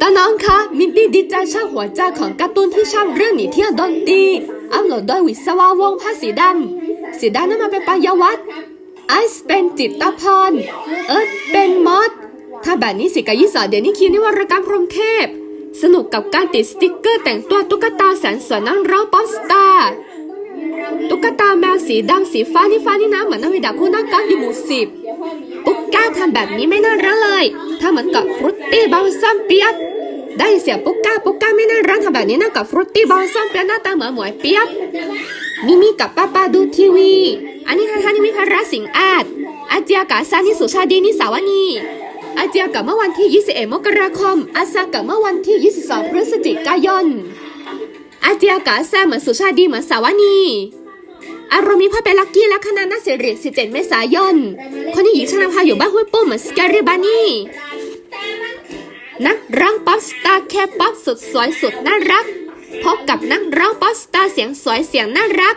ตาน้องคะมินดี้ดีใจช่างหัวใจของการ์ตูนที่ชอบเรื่องหนีเที่ยวดนตรีอัพโหลดโดยวิศวาวงศ์ภาสีดำสีดำนั่นมาเป็นปายวัตไอซ์เป็นจิตตพรเอิร์ธเป็นมอสถ้าแบบนี้สิกายิสอเดี๋ยวนี้คิวนี่วรการพรมเทพ สนุกกับการติดสติกเกอร์แต่งตัวตุ๊กตาแสนสวยนั่งร้องป๊อปสตาร์ตุ๊กตาแมวสีดำสีฟ้านี่ฟ้านี่นะเหมือนนาวิดาคู่นักกอล์ฟอยู่หมู่สิบ ปุ๊กก้าทำแบบนี้ไม่น่ารักเลยถ้าเหมือนกับฟรุตตี้บอลซัมเปียบได้เสียปุ๊กก้าปุ๊กก้าไม่น่ารักทำแบบนี้น่ากับฟรุตตี้บอลซัมเปียบหน้าตาเหมือนหมวยเปียบมิมิกับป้าป้าดูทีวี อันนี้ท่านนิวิพระสิงห์อาจอาเจียกับซานิสุชาดีนิสาวนีอาเจียกับเมื่อวันที่ 21 มกราคม อาซากับเมื่อวันที่ 22 พฤศจิกายนอาเจียกับซาเหมือนสุชาดีเหมือนสาวนี อารมณ์มีพ่อเปลักกี้และคณะนักเสรี17เมษายน คนที่หญิงชนะพาอยู่บ้านห้วยปุ้มเหมือนสแกรีบานี่นักร้องป๊อปสตาร์แค่ป๊อปสุดสวยสุดน่ารัก พบกับนักร้องป๊อปสตาร์เสียงสวยเสียงน่ารัก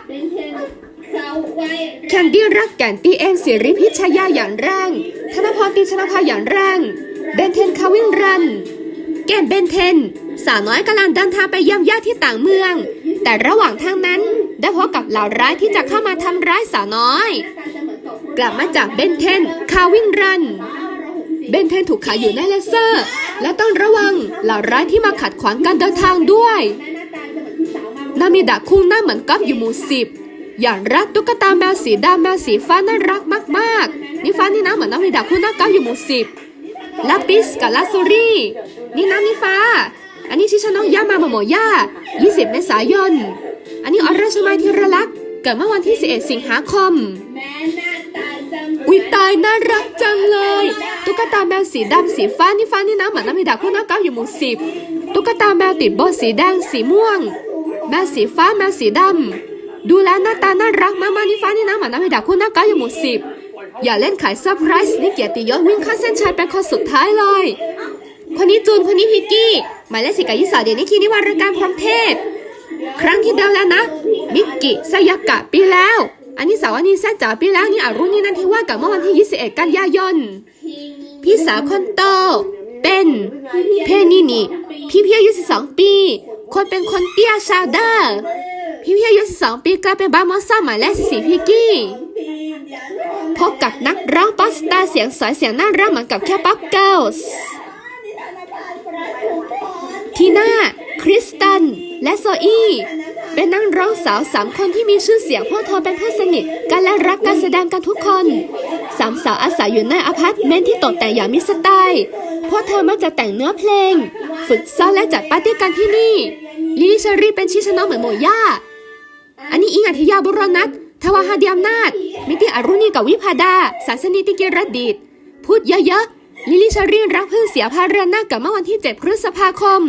แคนดี้รักแก่นตีเอ็นสิริพิชยาอย่างแรง ธนพรตีชนะภาอย่างแรง เบนเทนคาวินรัน แก่นเบนเทน สาวน้อยกำลังเดินทางไปเยี่ยมญาติที่ต่างเมือง แต่ระหว่างทางนั้น ได้พบกับเหล่าร้ายที่จะเข้ามาทำร้ายสาวน้อย กลับมาจากเบนเทนคาวินรัน เบนเทนถูกขังอยู่ในเลเซอร์ และต้องระวังเหล่าร้ายที่มาขัดขวางการเดินทางด้วยนามิดะคุงหน้าเหมือนก๊อฟอยู่หมู่สิบอย่างรักตุ๊กตาแมวสีดำแมวสีฟ้าน่ารักมากๆนี่ฟ้านี่นะเหมือนนามิดะคุงหน้าก๊อฟอยู่หมู่สิบลาปิสกับลาซูรี่นี่น้ำนี่ฟ้า อันนี้ชิชานองย่ามาโมโมย่า20เมษายน อันนี้อรชมายธีรลักษณ์เกิดเมื่อวันที่ 11 สิงหาคม อุ๊ยตายน่ารักจังเลย ตุ๊กตาแมวสีดำสีฟ้านี่ฟ้านี่นะเหมือนน้ำมิดาคู่น้าเก้าอยู่หมู่สิบตุ๊กตาแมวติดโบสีแดงสีม่วง แมวสีฟ้าแมวสีดำดูแลหน้าตาน่ารักมากๆนี่ฟ้านี่นะเหมือนน้ำมิดาคู่น้าเก้าอยู่หมู่สิบอย่าเล่นขายเซอร์ไพรส์นี่เกียรติยศวิ่งข้าเส้นชัยเป็นคนสุดท้ายเลย คนนี้จูนคนนี้พิกกี้ หมายเลขสิกายิสาเดียนี่คีนิวารการพรหมเทพ ครั้งที่เดิมแล้วนะมิกกิสยากะปีแล้ว อันนี้สาวอันนี้แซจ๋าปีแล้วนี่อารุณีนันทิว่ากับเมื่อวันที่ 21 กันยายน พี่สาวคนโต เป็นเพนินิพี่พี่อายุ12 ปี คนเป็นคนเตี้ยชาวเดอร์พี่พี่อายุ12 ปีกลายเป็นบาร์มอสซ่าหมายเลข14พิกกี้พบกับนักร้องป๊อปสตาร์เสียงสวยเสียงน่ารักเหมือนกับแค่ป๊อปเกิลส์ทีน่า คริสตัน และโซอี้ เป็นนักร้องสาวสามคนที่มีชื่อเสียงพวกเธอเป็นเพื่อนสนิทกันและรักการแสดงกันทุกคนสามสาวอาศัยอยู่ในอพาร์ตเมนต์ที่ตกแต่งอย่างมีสไตล์พวกเธอมักจะแต่งเนื้อเพลง ฝึกซ้อมและจัดปาร์ตี้กันที่นี่ลิลิเชอรี่เป็นชิชนองเหมือนโมย่า อันนี้อิงอัธยาบุรนัททวาฮาเดียมนาถมิติอรุณีกับวิพาดาสาสนิติกิรดิตพูดเยอะๆลิลิชารีรักเพิ่งเสียพาเรือนหน้ากับเมื่อวันที่ 7 พฤษภาคม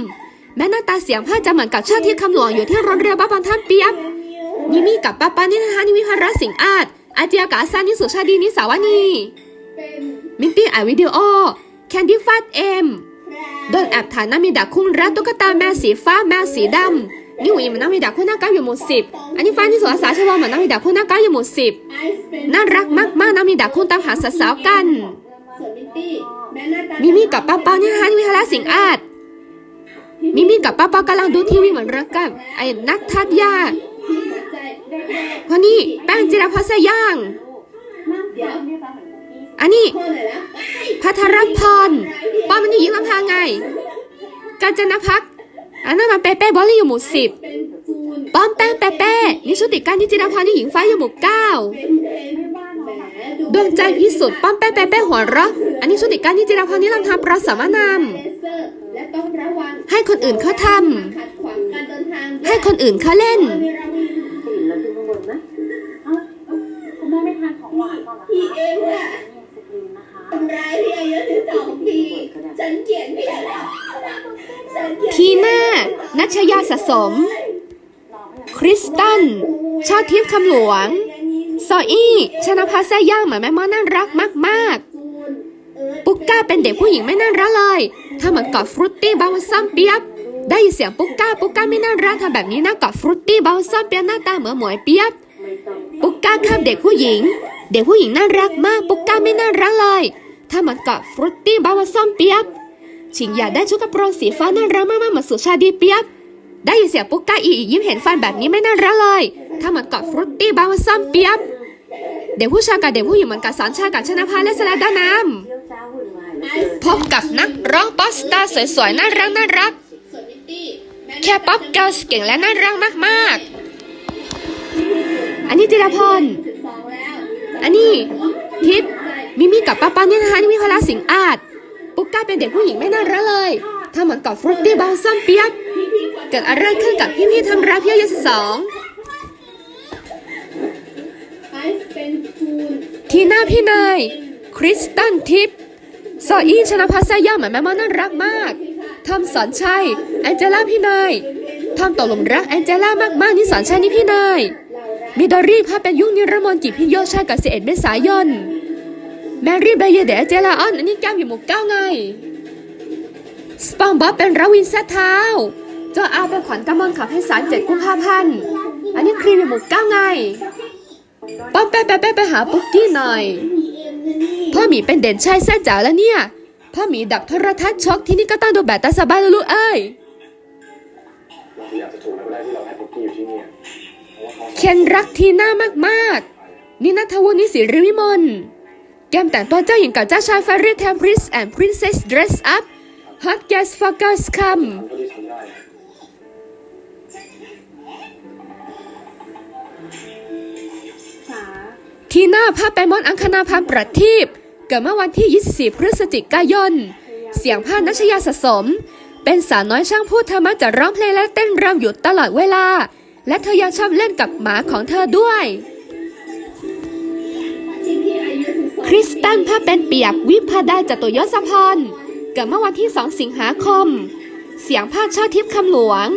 แม้หน้าตาเสียงผ้าจะเหมือนกับชาติที่คำหลวงอยู่ที่รงเรือบ้านท่านเปียบนิมี่กับป้าป้านี่นะคะนิวิพาระสิงอาจอาเจียกาซานิสุชาดีนิสาวนีมินตี้อัดวิดีโอแคนดี้ฟาดเอ็มโดนแอบถ่ายนามิดาคุ้งรักตุ๊กตาแมวสีฟ้าแมวสีดำนี่หวีเหมือนนามิดาคู่หน้าก้าวอยู่หมู่สิบอันนี้ฟ้านี่สวนอาสาชวาเหมือนนามิดาคู่หน้าก้าวอยู่หมู่สิบน่ารักมากๆนามิดาคู่ตามหาสาวๆกันมิมี่กับป้าเปานี่นะคะนี่วิทยาสิงอาจ มิมี่กับป้าเปากำลังดูทีวีเหมือนรักกับไอ้นักทัดยาคนนี้แป้งจิรพัฒน์สยาง อันนี้พัทรพรป้อมมันนี่ยิงลำพางไงกาญจนพักอันนั้นมันเปเป้บอลลี่อยู่หมู่สิบป้อมแป้งเปเป้นี่ชุติการที่จิรพรนี่หญิงฟ้าอยู่หมู่เก้าดวงใจพิสุทธิ์ป้อมแป้งเปเป้หัวเราะอันนี้ชุติการที่จิรพรนี่ลังทำประสามนาม ให้คนอื่นเขาทำให้คนอื่นเขาเล่นตื่นแล้วดูข้างบนนะเอ้าคุณแม่ไม่ทานของหวานก่อนเหรอคะพี่เองอะนี่สกรีนนะคะทำร้ายพี่อายุถึงสองปีฉันเกลียดพี่แล้วฉันเกลียดทีน่า นัชยาสะสม คริสตันชอดทิพย์คำหลวง ซออี้ ชนะพัสแซ่ย่างเหมือนแม่มอน่ารักมาก ๆ ปุ๊กก้าเป็นเด็กผู้หญิงไม่น่ารักเลยถ้าเหมือนกับฟรุตตี้บาวซัมเปียบได้ยินเสียงปุ๊กก้าปุ๊กก้าไม่น่ารักทำแบบนี้นะกับฟรุตตี้บาวซัมเปียบหน้าตาเหมือนหมวยเปียบปุ๊กก้าข้ามเด็กผู้หญิง เด็กผู้หญิงน่ารักมากปุ๊กก้าไม่น่ารักเลยถ้าเหมือนกับฟรุตตี้บาวซัมเปียบชิงอยากได้ชุดกระโปรงสีฟ้าน่ารักมากๆเหมือนสุชาดีเปียบได้ยินเสียงปุ๊กก้าอียิ้มเห็นฟันแบบนี้ไม่น่ารักเลยถ้าเหมือนกอดฟรุตตี้บาวซัมเปียบ เด็กผู้ชายกับเด็กผู้หญิงเหมือนกับสอนชายกับชนะพาและสลัดดาน้ำพบกับนักร้องป๊อปสตาร์สวยๆน่ารักน่ารัก แค่ป๊อปเกิร์ลเก่งและน่ารักมากๆ อันนี้จิรพร อันนี้ทิพย์มิมี่กับป้าป้าเนี่ยนะคะนี่มีพละสิงอาจปุ๊กก้าเป็นเด็กผู้หญิงไม่น่ารักเลยถ้าเหมือนกับฟรุตตี้บาวซัมเปียบเกิดอะไรขึ้นกับพี่ๆทำร้ายพี่ยุสิบสอง ไอซ์เป็นคูณ ทีน่าพี่เนยคริสตันทิพย์ซออี้ชนะพัสยาเหมือนแม่มอน่ารักมากทอมสอนชัยแองเจล่าพี่เนยทอมตกหลุมรักแองเจล่ามากๆนี่สอนชัยนี่พี่เนยมิดอรี่พาเป็นยุ่งนิรมนกิจพิโยชากับเสเอ็ดเมษายน แมรี่เบเยเดแองเจล่าออนอันนี้แก้มอยู่หมู่เก้าไง สปองบ๊อบเป็นราวินแซดเท้าเจ้าอาเป็นขวัญกำมลขับให้สารเจ็ดกุมภาพันธ์อันนี้ครีมอยู่หมู่เก้าไง ป้อมแป๊ะแป๊ะแป๊ะไปหาปุ๊กกี้หน่อย พ่อหมีเป็นเด่นชายแซ่จ๋าแล้วเนี่ย พ่อหมีดับโทรทัศน์ช็อกที่นี่ก็ต้องดูแบบตาสบายแล้วลูกเอ้ยเราพยายามจะถูกแล้วได้ที่เราให้ปุ๊กกี้อยู่ที่นี่เคนรักทีน่ามากๆ นี่นัทวุฒินิสิริวิมลแก้มแต่งตัวเจ้าหญิงกับเจ้าชายฟารีแทมพรินซ์แอนด์พรินเซสเดรสอัพฮอตแกสฟอร์กัสคัม ทีน่าพาไปมอนอังคณาพันประทีปเกิดเมื่อวันที่ 24 พฤศจิกายน เสียงพานัชยาสะสม เป็นสาวน้อยช่างพูดเธอมักจะร้องเพลงและเต้นรำอยู่ตลอดเวลา และเธอยังชอบเล่นกับหมาของเธอด้วย คริสตันพาเป็นเปียกวิพาดาจตุยศพรเกิดเมื่อวันที่ 2 สิงหาคม เสียงพาชอบทิพย์คำหลวง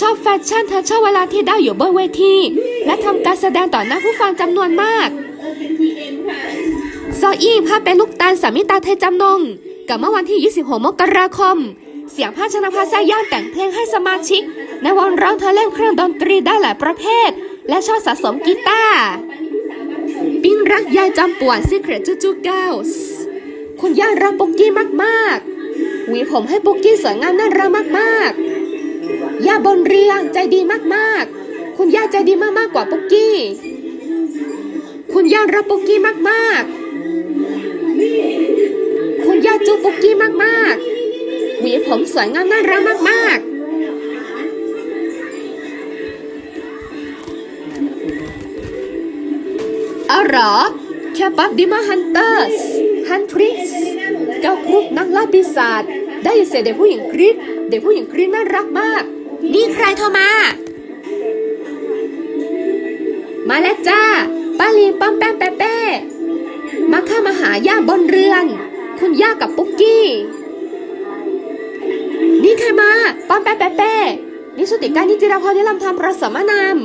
ชอบแฟชั่นเธอชอบเวลาที่ได้อยู่บนเวทีและทำการแสดงต่อหน้าผู้ฟังจำนวนมาก ซออี้พาเป็นลูกตาลสามิตาไทยจำนงกิดเมื่อวันที่ 26 มกราคม เสียงพาชนะพาซาย่านแต่งเพลงให้สมาชิก ในวงร้องเธอเล่นเครื่องดนตรีได้หลายประเภท และชอบสะสมกีตาร์ปิ้งรักยายจำป่วนซีเครตจูจูเกลส์คุณย่ารักปุกกี้มากๆหวีผมให้ปุกกี้สวยงามน่ารักมากๆย่าบนเรียงใจดีมากๆ คุณย่าใจดีมากๆกว่าปุกกี้ คุณย่ารักปุกกี้มากๆ คุณย่าจูปุกกี้มากๆหวีผมสวยงามน่ารักมากๆอ๋อเหรอแค่ปั๊บดิมาฮันเตอร์สฮันทริสเก้ากรุ๊ปนักล่าปีศาจได้ยินเสียงเด็กผู้หญิงกรี๊ดเด็กผู้หญิงกรี๊ดน่ารักมาก นี่ใครโทรมา มาแล้วจ้าป้าลีป้อมแป้มแป๊ะแป้มาเข้ามาหาย่าบนเรือน คุณย่ากับปุ๊กกี้ นี่ใครมาป้อมแป้มแป๊ะแป้นี่ชุติการนิจิราพรนิลำธรรประสมนาม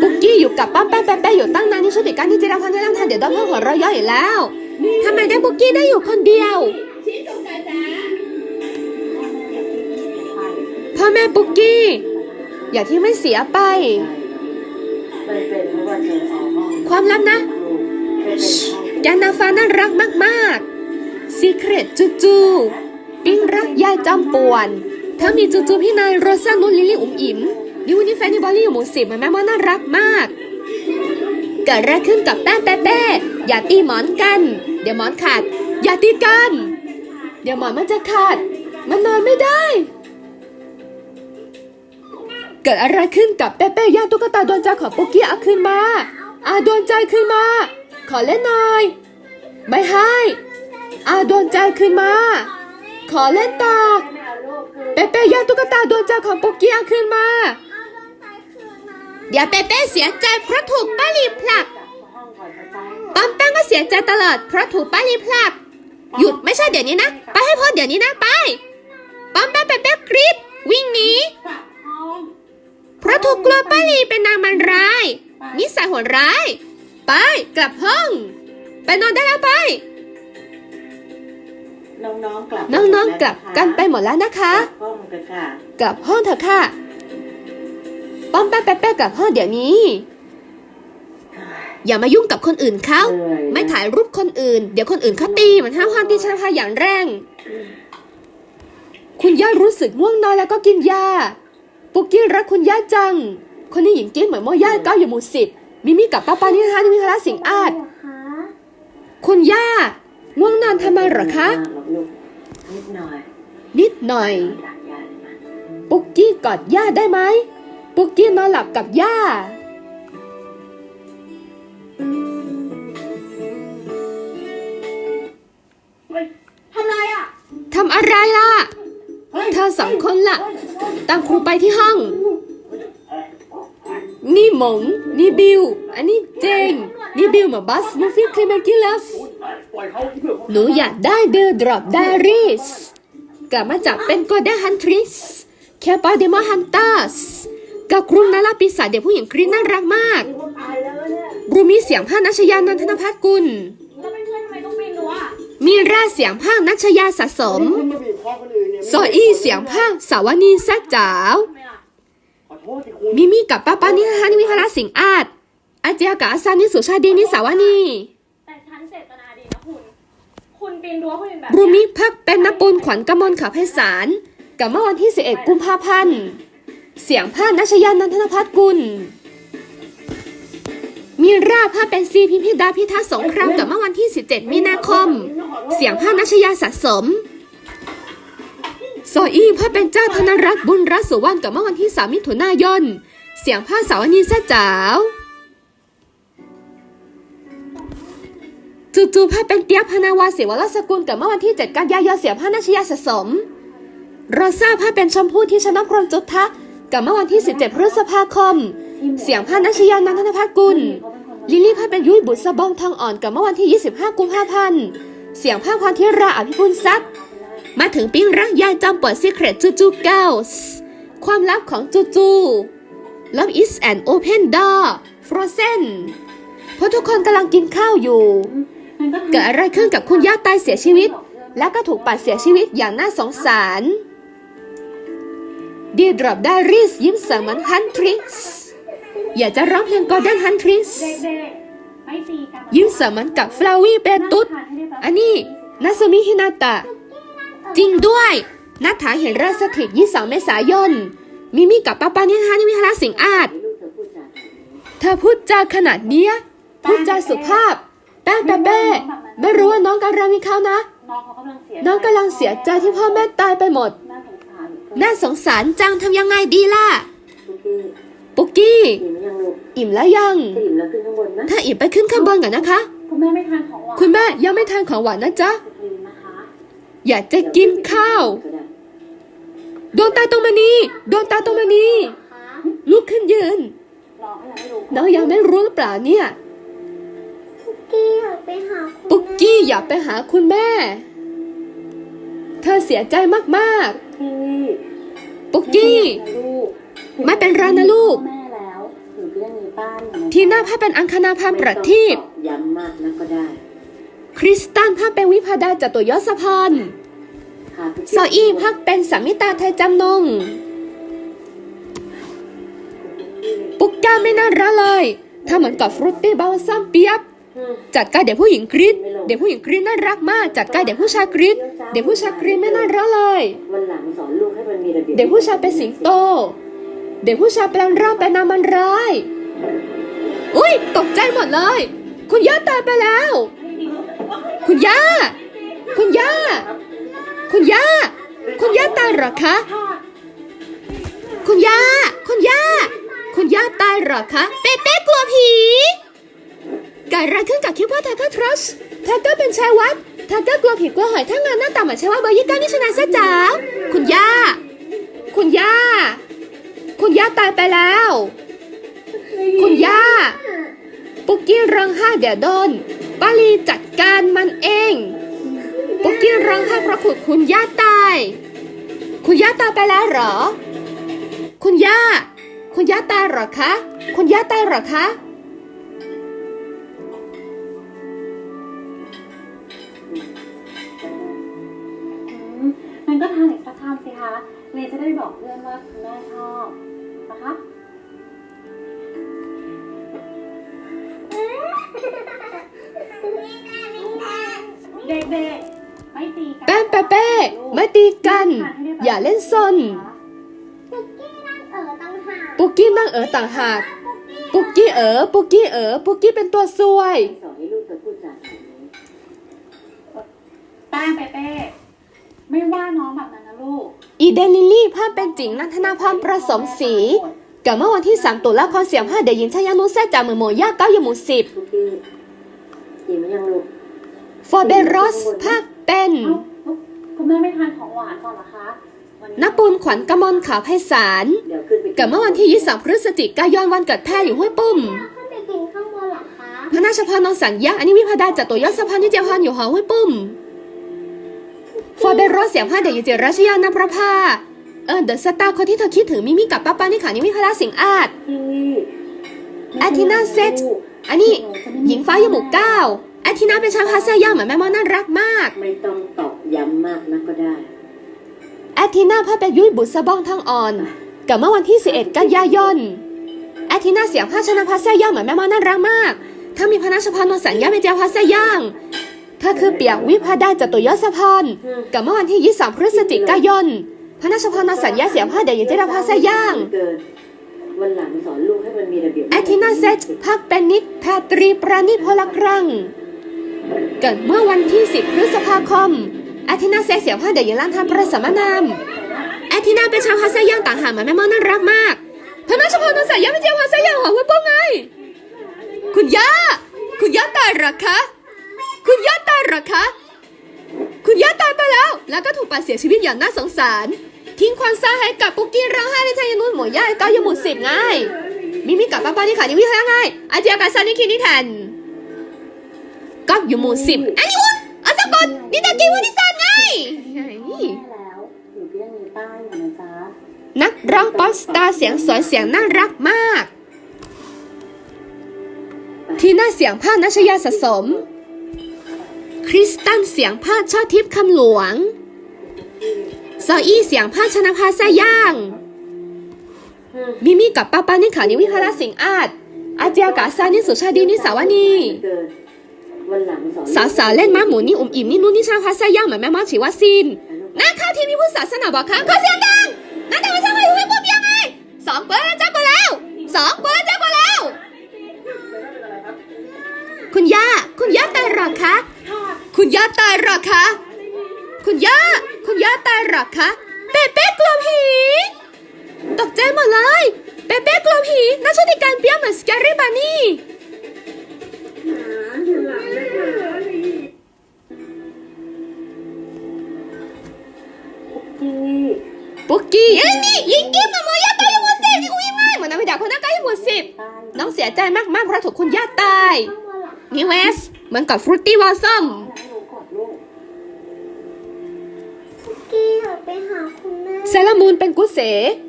ปุกกี้อยู่กับป้อมแป้งแป๊ะแป๊ะอยู่ตั้งนานที่ชุติการที่จิราพันธ์ได้ร่างทานเดี๋ยวต้องเพิ่มหัวเราะเย่อยแล้วทำไมได้ปุกกี้ได้อยู่คนเดียวพ่อแม่ปุกกี้ อย่าที่ไม่เสียไป ความลับนะ ไม่เป็นาฟาน่ารักมากๆซีเครตจูจูปิ้งรักยายจำป่วนถ้ามีจูจูพี่นายโรซ่านุนลิลี่อุ๋มอิ๋มดิวันนี้แฟนนี่บอลลี่อยู่หมู่สิบแม่ม่ว่าน่ารักมากเกิดอะไรขึ้นกับแป้งแป๊ะแป๊ะอย่าตีหมอนกัน เดี๋ยวหมอนขาด อย่าตีกัน เดี๋ยวหมอนมันจะขาด มันนอนไม่ได้ เกิดอะไรขึ้นกับเป๊ะเป๊ะย่าตุ๊กตาโดนใจของปุกกี้เอาคืนมาอาโดนใจคืนมา ขอเล่นหน่อย ไม่ให้อาโดนใจคืนมา ขอเล่นต่อเป๊ะเป๊ะย่าตุ๊กตาโดนใจของปุกกี้เอาคืนมาเดี๋ยวเป๊ะเป๊ะเสียใจเพราะถูกป้าลีผลักห้องก่อนจะไปปั๊มแป้งก็เสียใจตลอดเพราะถูกป้าลีผลัก หยุดไม่ใช่เดี๋ยวนี้นะ ไปให้พ้นเดี๋ยวนี้นะไปปั๊มแป้งแป๊ะแป๊ะกรีดวิ่งหนีเพราะถูกกลัวป้าลีเป็นนางมันร้าย นิสัยโหดร้าย ไปกลับห้อง ไปนอนได้แล้วไป น้องๆกลับน้องๆกลับกันไปหมดแล้วนะคะกลับห้องกันค่ะกลับห้องเถอะค่ะ ป้อมแป๊ะแป๊ะแป๊ะกลับห้องเดี๋ยวนี้ อย่ามายุ่งกับคนอื่นเขาเหนื่อยนะไม่ถ่ายรูปคนอื่น เดี๋ยวคนอื่นเขาตีเหมือนห้ามความที่ฉันพาอย่างแรง คุณย่ารู้สึกง่วงนอนแล้วก็กินยา ปุกกี้รักคุณย่าจัง คนนี้หญิงกี้เหมือนโมย่าเก้าอยู่หมู่สิบ มิมี่กับป้าปานี่นะคะนี่มีคาราสิงห์อาจคุณย่าง่วงนอนทำไมเหรอคะมากหรอกลูกนิดหน่อยนิดหน่อยหลับยาเลยมั้ยปุกกี้กอดย่าได้ไหม ปุกกี้นอนหลับกับย่า ทำไรอะ ทำอะไรล่ะ เธอสองคนล่ะ ตามครูไปที่ห้อง นี่หมง นี่บิว อันนี้เจง นี่บิวมาบัสมูฟี่คลิมกิลฟปล่อยเขาเพื่อหนูอยากได้เดอดรอปไดารีสกลับมาจับเป็นกลเด้ฮันทริสแคปาเดมาฮันตัสกับกรุงนาลาปีศาจเด็กผู้หญิงกรีนน่ารักมากรูมีเสียงภาคนัชยานันทนพัฒน์กุลแล้วเป็นเพื่อนทำไมต้องปีนรั้วอะมีราเสียงภาคนัชยาสะสมคุณมาบีบคอคนอื่นเนี่ยโซอี้เสียงภาคสาวนีแซ่จ๋าว มล่ะขอโทษสิคุณมิมี่กับป้าป้านิฮานิวิฮาราสิงห์อาจอาเจียกับอาซานิสุชาดีนิสาวนีแต่ฉันเจตนาดีนะคุณ คุณปีนรั้วคนอื่นแบบรูเนี้ยมิพักเป็นนปุลขวัญกมลขับให้สารกับเมื่อวันที่ 11 กุมภาพันธ์ เสียงภาคนัชยานันทนพัฒน์กุล มีราภาพเป็นซีพิมพิดาพิทักษ์สงครามกับเมื่อวันที่ 17 มีนาคม เสียงภาคนัชยาสะสม โซอี้ภาพเป็นเจ้าธนรักบุญรักสุวรรณกับเมื่อวันที่ 3 มิถุนายน เสียงภาสาวนีแซ่จ๋าวจู่ๆภาพเป็นเตียพนาวาเสวรสกุลกับเมื่อวันที่ 7 กันยายนเสียงภานัชยาสะสมโรซ่าภาพเป็นชมพู่ที่ชนกรมจุทะกับเมื่อวันที่ 17 พฤษภาคม เสียงภานัชยานันทนภักุล ลิลลี่ภาพเป็นยุ้ยบุษบองทองอ่อนกับเมื่อวันที่ 25 กุมภาพันธ์ เสียงภาคพรทิราอภิพุนซัก มาถึงปิ้งรักยายจอมปิดซีเครตจูจูเกลส์ความลับของจูจู Love is an open door Frozen เพราะทุกคนกำลังกินข้าวอยู่ เกิดอะไรขึ้นกับคุณย่าตายเสียชีวิต และก็ถูกปัดเสียชีวิตอย่างน่าสงสารดีดรอปได้รีสยิ้มเสมือนฮันทริสอยากจะร้องเพลงกอร์ดนฮันทริสเด็กๆไม่ตียิ้มเสมือนกับฟลาวี่เป็นตุ๊ด อันนี้นาซูมิฮินาตะ จริงด้วยนัทธาเห็นราชสถิต22เมษายน มิมิกับป้าปานิฮานิวิฮาราสิงห์อาจลูกเธอพูดจาแบบนี้เธอพูดจาขนาดเนี้ยพูดจาสุภาพ แป้งแป้แป้ไม่รู้ว่าน้องกำลังมีเขานะ น้องเขากำลังเสียน้องกำลังเสียใจที่พ่อแม่ตายไปหมด น่าสงสารน่าสงสารจังทำยังไงดีล่ะทุกที่ปุกกี้อิ่มยังลูกอิ่มแล้วยังจะอิ่มแล้วขึ้นข้างบนนะถ้าอิ่มไปขึ้นข้างบนกันนะคะคุณแม่ไม่ทานของหวานคุณแม่ยังไม่ทานของหวานนะจ๊ะลืมนะคะ อยากจะกินข้าวก็ได้ดวงตาตรงมานี้ ดวงตาตรงมานี้ ลุกขึ้นยืนรอให้ยังไม่รู้น้องยังไม่รู้หรือเปล่าเนี่ยกี้อยากไปหาปุกกี้อยากไปหาคุณแม่ เธอเสียใจมากพี่ๆปุกกี้ลูกไม่เป็นไรนะลูกแม่แล้วหนูเรื่องนี้ป้าหนูทีหน้าผ้าเป็นอังคณาพันธ์ประทีปย้ำมากนะก็ได้ คริสตันผ้าเป็นวิพาดาจตุยศพรค่ะพี่โซอี้พักเป็นสามิตาไทยจำนง ปุกก้าไม่น่ารักเลย ถ้าเหมือนกับฟรุตตี้บาวซัมเปียบ จัดการเด็กผู้หญิงกรีดเด็กผู้หญิงกรีดน่ารักมาก จัดการเด็กผู้ชายกรีดเด็กผู้ชายกรีดไม่น่ารักเลยวันหลังสอนลูกให้มันมีรเด็กผู้ชายเป็นสิงโต เด็กผู้ชายแปลงร่างเป็นนามันร้าย อุ้ยตกใจหมดเลย คุณย่าตายไปแล้ว คุณย่า คุณย่า คุณย่า คุณย่าตายหรอคะ คุณย่า คุณย่า คุณย่าตายหรอคะ เป๊ะเป๊ะกลัวผีกิดอะไรขึ้นกับคิดว่าทาก้าทรัสทาก้าเป็นชายวัดทาก้ากลัวผีกลัวหอยถ้างานหน้าตาเหมือนชายวัดเบอร์ยี่เก้านี่ชนะซะจ๋าคุณย่า คุณย่า คุณย่าตายไปแล้ว คุณย่า ปุกกี้ร้องไห้เดี๋ยวโดน ปาลีจัดการมันเองปุกกี้ร้องไห้เพราะคุณคุณย่าตาย คุณย่าตายไปแล้วเหรอ คุณย่า คุณย่าตายเหรอคะ คุณย่าตายเหรอคะอืมงั้นก็ทานอีกสักคำสิคะเนยจะได้บอกเพื่อนว่าคุณแม่ชอบนะคะ เด็กๆไม่ตีกันแป้งเปเป้ไม่ตีกัน อย่าเล่นซนปุกกี้นั่งเออต่างหากปุกกี้นั่งเอ๋อต่างหากปุกกี้เอ๋อปุกกี้เอ๋อปุกกี้เป็นตัวซวยสอนให้ลูกเธอพูดจาแบบนี้แป้งเปเป้ไม่ว่าน้องแบบนั้นนะลูกอีเดนลิลลี่ภาพเป็นจริงนันทนาพรประสมศรีกับเมื่อวันที่ 3 ตุลาคมเสียงผ้าเด็กหญิงชายานุเซจากเมืองโมย่าเก้าอยหมู่สิบ ทุกทีกินไหมยังลูกฟอร์เบรอสภาคเป็นเอ้าคุณแม่ไม่ทานของหวานก่อนเหรอคะวันนี้นปุลขวัญกมลขาวไพศาลเดี๋ยวขึ้นไปกับเมื่อวันที่ 23 พฤศจิกายนวันเกิดแพรอยู่ห้วยปุ้มขึ้นไปกินข้างบนเหรอคะพระนาชพรนองสัญญาอันนี้วิพาดาจากตัวยอดสะพานที่เจียวพานอยู่หอห้วยปุ้มฟอร์เบรอสเสียงผ้าเด็กหญิงเจรัชยานประภาเออเดอะสตาร์คนที่เธอคิดถึงมิมิกับป้าป้านี่ค่ะนี่วิพาดาสิงห์อาจที่อาทินาเซต อันนี้หญิงฟ้าอยู่หมู่เก้าอาทินาเป็นชาวพาเซียย่าเหมือนแม่มอน่ารักมาก ไม่ต้องตอกย้ำมากนักก็ได้อาทินาพาเป็นยุ้ยบุษบองทองอ่อนกับเมื่อวันที่ 11 กันยายนอาทินาเสียงผ้าชนะพาเซียย่าเหมือนแม่มอน่ารักมากถ้ามีพระนาชพรนนสัญญาเป็นเจ้าพาเซียย่างเธอคือเปียกวิพาดาจากตัวยอดสะพานกับเมื่อวันที่ 23 พฤศจิกายนพระนาชพรนนสัญญาเสียงผ้าเด็กหญิงเจดาพาเซียย่างเกิน วันหลังสอนลูกให้มันมีระเบียบแอทินาเซตพักเป็นนิกแพตรีปรานิพลกรังเกิดเมื่อวันที่ 10 พฤษภาคมแอทินาเซตเสียงผ้าเด็กหญิงล้านทำประสมนามแอทินาเป็นชาวฮาเซย่างต่างหากเหมือนแม่มอน่ารักมากพระนาชพรนนสัญญาเป็นเจ้าฮาเซย่างหอห้วยโป้งไง คุณย่า คุณย่าตายเหรอคะ คุณย่าตายเหรอคะ คุณย่าตายไปแล้ว แล้วก็ถูกปาดเสียชีวิตอย่างน่าสงสาร ทิ้งความเศร้าให้กับปุกกี้ร้องไห้ในชายนุ่นหมวยย่าก็ยหมุดสิบไงมิมิกับป้าป้านี่ขานี่วิทยาไงอาเจียกับซานิคินิแทนก็อยู่หมู่สิบอันนี้วุ้นอาสกดนี่ตะกี้วุ้นนิสานไงแล้วอยู่เพียงมีป้ายอยู่นะจ๊ะนักร้องป๊อปสตาร์เสียงสวยเสียงน่ารักมาก ทีน่าเสียงผ้านัชยาสะสม คริสตันเสียงผ้าช่อทิพย์คำหลวง ซออี้เสียงผ้าชนะภาษาย่างมิมิกับป้าป้านี่ขานิวิพาราสิงห์อาจอาเจียกาซานิสุชาดีนิสาวนีเกินวันหลังสอนสาวสาวๆเล่นม้าหมุนนี่อุ่มอิ่มนี่นุ่นนี่ชาภาษาย่างเหมือนแม่ม้าฉีวาซินหน้าข้าวทีวีผู้ศาสนาบอกค่ะขอเสียงดังน้าแต่ว่าช่างให้ให้ปุ๊บยังไงสองเปิดแล้วจ้ากว่าแล้วสองเปิดแล้วจ้ากว่าแล้ว คุณย่าคุณย่าตายหรอคะ คุณย่าตายหรอคะ คุณย่า คุณย่าตายหรอคะเป๊ะเป๊ะกลัวผีตกใจหมดเลยเป๊ะเป๊ะกลัวผีน่าชอบในการเปรี้ยวเหมือนสแกรี่บานี่ที่ปุกกี้เอ้ยนี่ยิงกิ้มมาโมยาตายยังหมดสิบนี่กูยิงไม่เหมือนนางวิดาคนนั้นก็ยังหมดสิบป้ายน้องเสียใจมากๆเพราะถูกคุณย่าตายข้างบนเหรอนี่เวสเหมือนกับฟรุตตี้วอลซัม อยากไปหาคุณแม่เซรามูนเป็นกุเส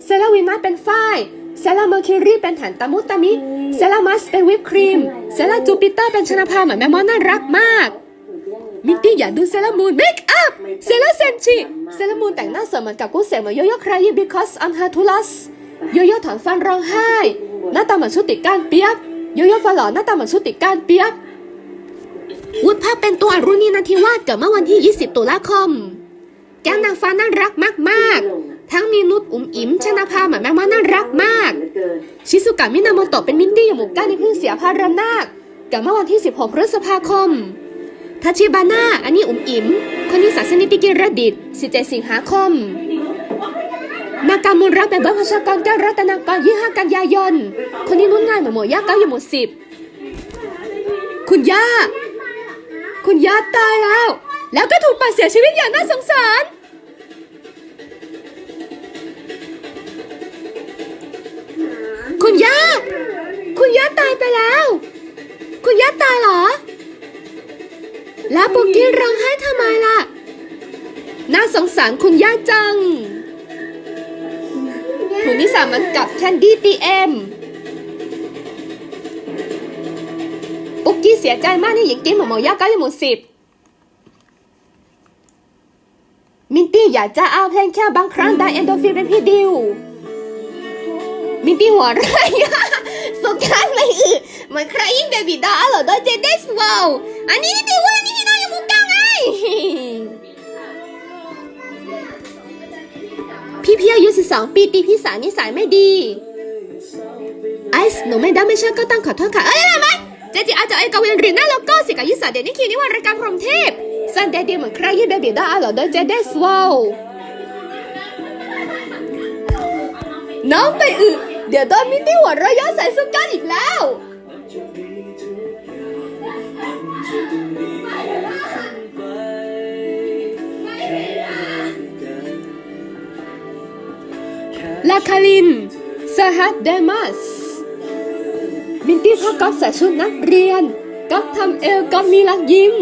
เซราวินาเป็นฝ้ายเซราเมอร์คิวรีเป็นฐานตามุตามิเซรามัสเป็นวิปครีมเซราจูปิเตอร์เป็นชนะพาเหมือนแม่มอนน่ารักมากอยู่เพียงมีมินตี้อยากดูเซรามูนเมคอัพเซราเซนชิเซรามูนแต่งหน้าสวยเหมือนกับกุเสเหมือนโยโย่คราย because I'm her to loss โยโย่ถอนฟันร้องไห้ หน้าตาเหมือนชุดติดก้านเปียกโยโย่ฟันหล่อหน้าตาเหมือนชุดติดก้านเปียกวุฒภาพเป็นตัวอรุณีนาทิวาสเกิดเมื่อวันที่ 20 ตุลาคม แก้มนางฟ้าน่ารักมากๆ ทั้งมีนุชอุ๋มอิ๋มชนะภาหมือนแมงม้าน่ารักมาก ชิซุกะมินาโมโตะเป็นมินตี้อยู่หมู่ก้านในพึ่งเสียพารานาคกิดเมื่อวันที่ 16 พฤษภาคมทาชิบาน่าอันนี้อุ๋มอิ๋มคนนี้ศาสนิติกิรดิต17สิงหาคม นากามุระเป็นเบิร์ดพชากรแก้วรัตนากร25กันยายน คนนี้นุ่นง่ายเหมือนหมอย่าเก้าอยู่หมู่สิบคุณย่า คุณย่าตายแล้ว แล้วก็ถูกปาดเสียชีวิตอย่างน่าสงสาร คุณย่า คุณย่าตายไปแล้ว คุณย่าตายเหรอ แล้วปุกกี้ร้องไห้ทำไมล่ะ น่าสงสารคุณย่าจังถุงที่สามมันกับแคนดี้ตีเอ็มปุกกี้เสียใจมากที่หญิงกิ้มหมอหมอย่าก็ยังหมดสิบ มินตี้ อยากจะเอาเพลงแค่บางครั้งได้เอนโดรฟินเป็นพี่ดิวมินตี้หัวเราะสุดท้ายไม่อือเหมือน crying baby doll เหรอโดยเจเดสวอลอันนี้นี่ดิว่านี่พี่น้องยังมุกเก้าไง พี่พี่อายุ12ปีตีพี่สาวนิสัยไม่ดีไอซ์หนูไม่ได้ไม่ใช่ก็ต้องขอโทษค่ะ เอ้ยอะไรไหมเจจิอาจจะไอกวินหรือหน้าโลโก้สิกับยิสาเดยวนี่คิวนี่ว่ารายการพรหมเทพ สันเดย์ดีเหมือนใครยี่เบบีได้อะหรอโดยเจเดสวลน้องไปอึเดี๋ยวโดนมิตตี้หัวเร้อยย้อนใส่ซุปกันอีกแล้วลาคาลินสหัสเดมัสมินตี้พ่อก๊อฟใส่ชุดนักเรียนก๊อฟทำเอวก๊อฟมีลักยิ้ม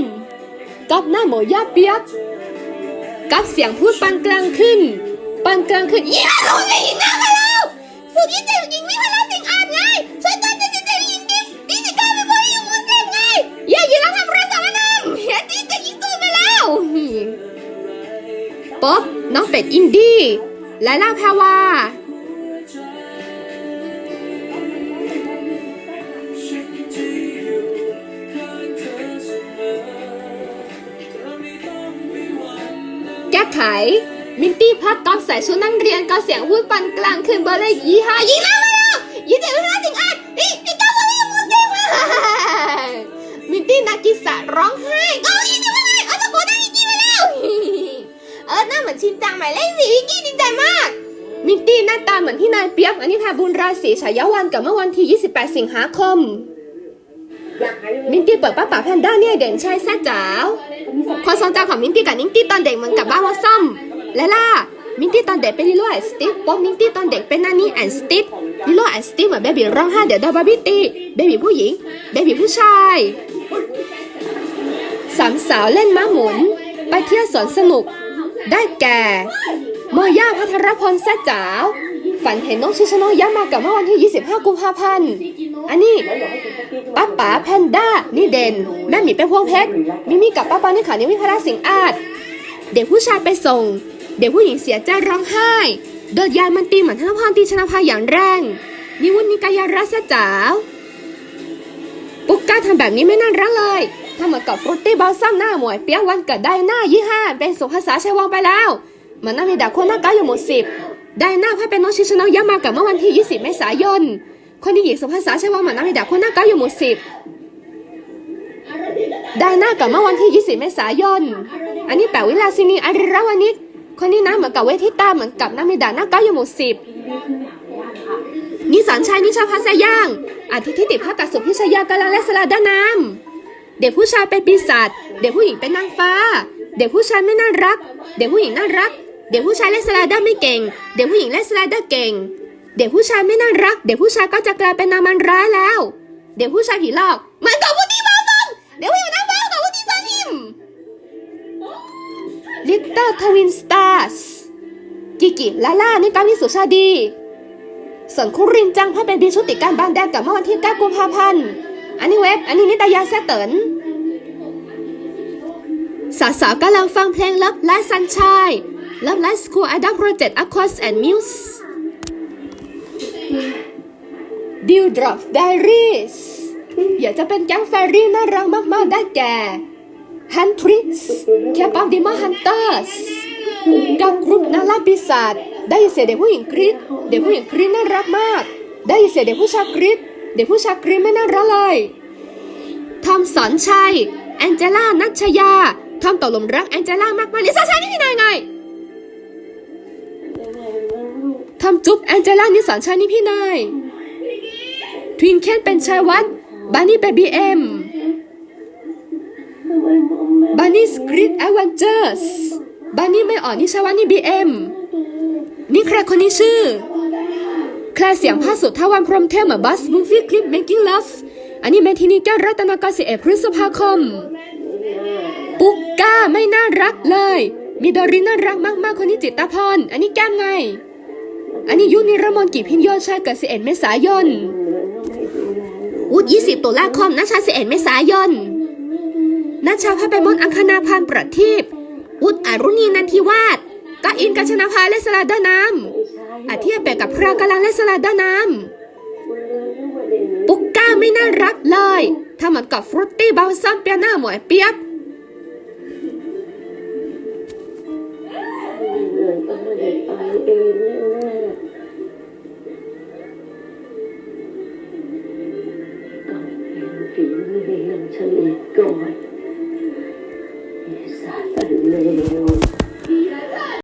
ก๊อฟหน้าหมูย่าเปียกก๊อฟเสียงพูดปานกลางขึ้นปานกลางขึ้นยี่ห้อเราเลยยิงหน้ามาแล้วสุดยิ่งเจ๋งยิงไม่พลาดสิ่งอ่าจไงช่วยตั้งใจเจ๋งยิงดินี่จะกลายเป็นคนยิงมุสลิมไงอย่ายิงแล้วทำรัศมีนังเฮียตีจะยิงตัวไปแล้วป๊อบน้องเป็ดอินดี้ไละล่าแพรวา มินตี้พักกอฟใส่ชุดนักเรียนก็เสียงพูดปันกลางคืนเบอร์เลยยี่ห้ายิงแล้วมาแล้วยิงเจ็บไม่ได้จริงอะนี่นี่ก้าวเขาไม่ยอมมุดเจ็บอะมินตี้นากิสะร้องไห้เอ้ยยิงไม่ได้เอาตะโกนได้ยิงมาแล้วเออหน้าเหมือนชินจังหมายเลขสี่วิกกี้ดีใจมาก มินตี้หน้าตาเหมือนที่นายเปียกอันนี้แพรบุญราศีฉายาวันกับเมื่อวันที่ 28 สิงหาคมมินตี้เปิดป้าป๋าแพนด้าเนี่ยเด่นชัยแซ่จ๋าว ความทรงจำของมินตี้กับนิงตี้ตอนเด็กเหมือนกับบ้าวอซัมและล่ะมินตี้ตอนเด็กเป็นลิโลแอนสติฟป๊อกมินตี้ตอนเด็กเป็นนานี่แอนสติฟลิโลแอนสติฟเหมือนเบบีร้องไห้เดี๋ยวโดนบาร์บี้ตีเบบีผู้หญิงเบบีผู้ชายสามสาวเล่นม้าหมุน ไปเที่ยวสวนสนุก ได้แก่ โมย่าพัทรพลแซ่จ๋าว ฝันเห็นน้องชิชโนยะมากับเมื่อวันที่ 25 กุมภาพันธ์ อันนี้ป้าป๋าแพนด้า นี่เด่น แม่หมีเป็นพวงเพชร มิมี่กับป้าปานี่ขานิวิพระสิงห์อาจ เด็กผู้ชายไปส่ง เด็กผู้หญิงเสียใจร้องไห้ โดดยายมันตีเหมือนธนพรตีชนะพายอย่างแรง นิวุฒนิกายรัสจ๋าปุ๊กก้าทำแบบนี้ไม่น่ารักเลยทำเหมือนกับฟรุตตี้บอลซัมหน้าหมวยเปียกวันเกิดได้หน้ายี่ห้าเป็นสุภาษาชัยวงไปแล้ว มันน่ามีดาคนหน้าก้าอยู่หมดสิบ ไดหน้าพ่อเป็นน้องชิชโนยามากับเมื่อวันที่ 20 เมษายน คนที่หญิงสุภาษาใชัยวงศ์เหมันน่ามีดาบคนหน้าก้าอยู่หมดสิบไดหน้ากับเมื่อวันที่ 20 เมษายน อันนี้แปลวิลาซินีอาริราวานิชคนนี้นะเหมือนกับเวทิตาเหมือนกับน้ามีดาหน้าก้าอยู่หมดสิบนิสันชัยนิชาพัสย่างอาทิตย์ที่ติดภาคกับสุพิชยากาลาและสลาดานามเด็กผู้ชายเป็นปีศาจเด็กผู้หญิงเป็นนางฟ้า เด็กผู้ชายไม่น่ารัก เด็กผู้หญิงน่ารัก เด็กผู้ชายเล่นสไลาด้าไม่เก่ง เด็กผู้หญิงเล่นสไลาด้าเก่ง เด็กผู้ชายไม่น่ารัก เด็กผู้ชายก็จะกลายเป็นนามันร้ายแล้ว เด็กผู้ชายผีหลอก มันกับวุฒิบอลซงเด็กผู้หญิงนาฟ้ากับวุฒิซานิม Little Twin Stars กิกิลาล่านี่กามิสุชาดีส่วนคุรินจังพ่อเป็นบีชุติการบานแดงกับเมื่อวันที่ 9 กุมภาพันธ์ อันนี้เว็บ อันนี้นิตยาแซ่เตินสาวสาวๆกำลังฟังเพลง Love Light Sunshine Love Light School Idol Project Aquas and Muse Dewdrop Diaries อยากจะเป็นแก๊งแฟรี่น่ารักมาก ๆ ได้แก่ Huntrix แคปอัมดิมาฮันเตอร์สกับกรุ๊ปนาลาปีศาจได้เสียเด็กผู้หญิงกรี๊ดเด็กผู้หญิงกรี๊ดน่ารักมาก ได้เสียเด็กผู้ชายกรี๊ดเด็กผู้ชายกรี๊ดไม่น่ารักเลยทอมสอนชัยแองเจล่านัชยาทอมตกหลุมรักแองเจล่ามากมากลิซ่าชัยนี่พี่นายไง ทอมจุ๊บแองเจล่านิสสันชัยนี่พี่นายทวินเคนเป็นชายวัดบานี่เป็นบีเอ็มบานี่สกรีดแอเวนเจอร์สบานนี้ไม่อ่อนนี่ใช่ว่านี่บีเอ็มนี่ใครคนนี้ชื่อแคลเสียงผ้าสุดท่าวันพรมเทพเหมือนบัสมูฟี่คลิป making love อันนี้เมทินีแก้วรัตนากรสิเอพฤษภาคม ปุกก้าไม่น่ารักเลย มีดอรินน่ารักมากๆคนนี้จิตตาพร อันนี้แก้มไง อันนี้ยุคนิรมนกีพินยอดชาติเกิด11เมษายนวุดยี่สิ20ตุลาคมนัชชา11เอ็ดเมษายนนัชชาพระไปมนอังคณาพานประทีปวุดอรุณีนันทิวาสกาอินกัชนาภาและสลาดาน้ำอาเทียบแปกับพระกลังและสลาดาน้ำปุกก้าไม่น่ารักเลยถ้ามันกับฟรุตตี้บาซัมเปียหน้าหมวยเปียบเดินไปเดิเอง to me, God, is that the real